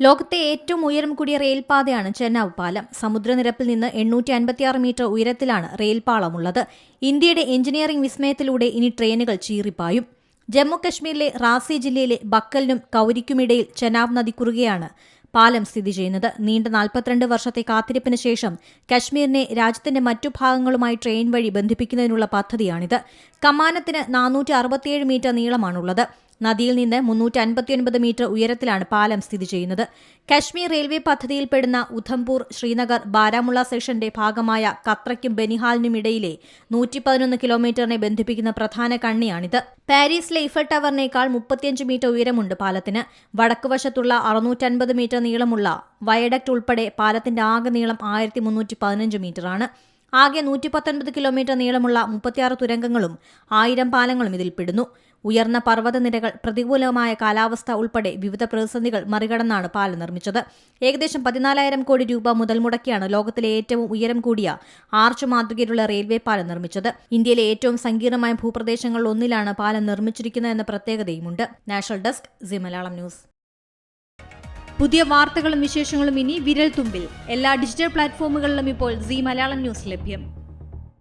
ലോകത്തെ ഏറ്റവും ഉയരം കൂടിയ റെയിൽപാതയാണ് ചെന്നാവ് പാലം സമുദ്രനിരപ്പിൽ നിന്ന് എണ്ണൂറ്റി അൻപത്തിയാറ് മീറ്റർ ഉയരത്തിലാണ് റെയിൽപാളമുള്ളത്. ഇന്ത്യയുടെ എഞ്ചിനീയറിംഗ് വിസ്മയത്തിലൂടെ ഇനി ട്രെയിനുകൾ ചീറിപ്പായും. ജമ്മുകശ്മീരിലെ റാസി ജില്ലയിലെ ബക്കലിനും കൌരിക്കുമിടയിൽ ചെനാബ് നദി കുറുകെയാണ് പാലം സ്ഥിതി ചെയ്യുന്നത്. നീണ്ട നാൽപ്പത്തിരണ്ട് വർഷത്തെ കാത്തിരിപ്പിന് ശേഷം കശ്മീരിനെ രാജ്യത്തിന്റെ മറ്റു ഭാഗങ്ങളുമായി ട്രെയിൻ വഴി ബന്ധിപ്പിക്കുന്നതിനുള്ള പദ്ധതിയാണിത്. കമാനത്തിന് നാനൂറ്റി അറുപത്തിയേഴ് മീറ്റർ നീളമാണുള്ളത്. നദിയിൽ നിന്ന് മുന്നൂറ്റി അൻപത്തിയൊൻപത് മീറ്റർ ഉയരത്തിലാണ് പാലം സ്ഥിതി ചെയ്യുന്നത്. കശ്മീർ റെയിൽവേ പദ്ധതിയിൽപ്പെടുന്ന ഉധംപൂർ ശ്രീനഗർ ബാരാമുള്ള സെക്ഷന്റെ ഭാഗമായ കത്രയ്ക്കും ബനിഹാലിനും ഇടയിലെ നൂറ്റി പതിനൊന്ന് കിലോമീറ്ററിനെ ബന്ധിപ്പിക്കുന്ന പ്രധാന കണ്ണിയാണിത്. പാരീസിലെ ഇഫൽ ടവറിനേക്കാൾ മുപ്പത്തിയഞ്ച് മീറ്റർ ഉയരമുണ്ട് പാലത്തിന്. വടക്കുവശത്തുള്ള അറുന്നൂറ്റൻപത് മീറ്റർ നീളമുള്ള വയഡക്ട് ഉൾപ്പെടെ പാലത്തിന്റെ ആകെ നീളം ആയിരത്തി മുന്നൂറ്റി പതിനഞ്ച് മീറ്ററാണ്. ആകെ നൂറ്റി പത്തൊൻപത് കിലോമീറ്റർ നീളമുള്ള മുപ്പത്തിയാറ് തുരങ്കങ്ങളും ആയിരം പാലങ്ങളും ഇതിൽ പെടുന്നു ഉയർന്ന പർവതനിരകൾ പ്രതികൂലമായ കാലാവസ്ഥ ഉൾപ്പെടെ വിവിധ പ്രതിസന്ധികൾ മറികടന്നാണ് പാലം നിർമ്മിച്ചത്. ഏകദേശം പതിനാലായിരം കോടി രൂപ മുതൽ മുടക്കിയാണ് ലോകത്തിലെ ഏറ്റവും ഉയരം കൂടിയ ആർച്ച് മാതൃകയിലുള്ള റെയിൽവേ പാലം നിർമ്മിച്ചത്. ഇന്ത്യയിലെ ഏറ്റവും സങ്കീർണമായ ഭൂപ്രദേശങ്ങളിൽ ഒന്നിലാണ് പാലം നിർമ്മിച്ചിരിക്കുന്നത് എന്ന പ്രത്യേകതയുമുണ്ട്. National desk Zee Malayalam news. പുതിയ വാർത്തകളും വിശേഷങ്ങളും ഇനി വിരൽ തുമ്പിൽ എല്ലാ ഡിജിറ്റൽ പ്ലാറ്റ്ഫോമുകളിലും ഇപ്പോൾ സി മലയാളം ന്യൂസ് ലഭ്യം.